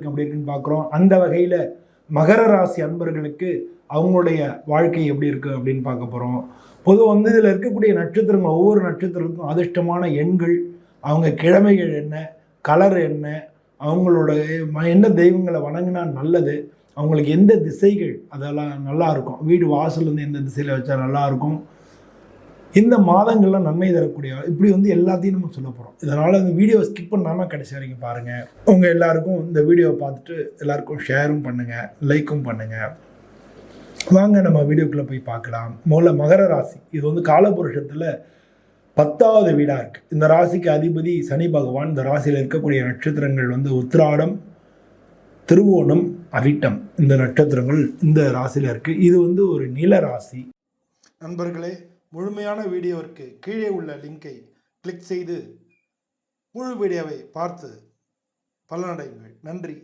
அப்படி இருக்குன்னு பார்க்குறோம். அந்த வகையில் மகர ராசி அன்பர்களுக்கு அவங்களுடைய வாழ்க்கை எப்படி இருக்குது அப்படின்னு பார்க்க போகிறோம் பொதுவாக வந்து இதில் இருக்கக்கூடிய நட்சத்திரங்கள் ஒவ்வொரு நட்சத்திரத்துக்கும் அதிர்ஷ்டமான எண்கள் அவங்க கிழமைகள் என்ன கலர் என்ன அவங்களோட ம- என்ன தெய்வங்களை வணங்கினா நல்லது அவங்களுக்கு எந்த திசைகள் அதெல்லாம் நல்லா இருக்கும். வீடு வாசல் வந்து எந்த திசையில் வச்சா நல்லா இருக்கும். இந்த மாதங்கள்லாம் நன்மை தரக்கூடிய இப்படி வந்து எல்லாத்தையும் நம்ம சொல்ல போகிறோம் இதனால் இந்த வீடியோவை ஸ்கிப் பண்ணாமல் கடைசி வரைக்கும் பாருங்கள் உங்கள் எல்லாருக்கும் இந்த வீடியோவை பார்த்துட்டு எல்லாருக்கும் ஷேரும் பண்ணுங்கள் லைக்கும் பண்ணுங்கள் வாங்க நம்ம வீடியோக்குள்ளே போய் பார்க்கலாம். முதல்ல மகர ராசி. இது வந்து காலபுருஷத்தில் பத்தாவது வீடாக இருக்குது இந்த ராசிக்கு அதிபதி சனி பகவான். இந்த ராசியில் இருக்கக்கூடிய நட்சத்திரங்கள் வந்து உத்திராடம் திருவோணம் அவிட்டம். இந்த நட்சத்திரங்கள் இந்த ராசியில் இருக்குது இது வந்து ஒரு நில ராசி. நண்பர்களே முழுமையான வீடியோவிற்கு கீழே உள்ள லிங்கை கிளிக் செய்து முழு வீடியோவை பார்த்து பலனடையுங்கள். நன்றி.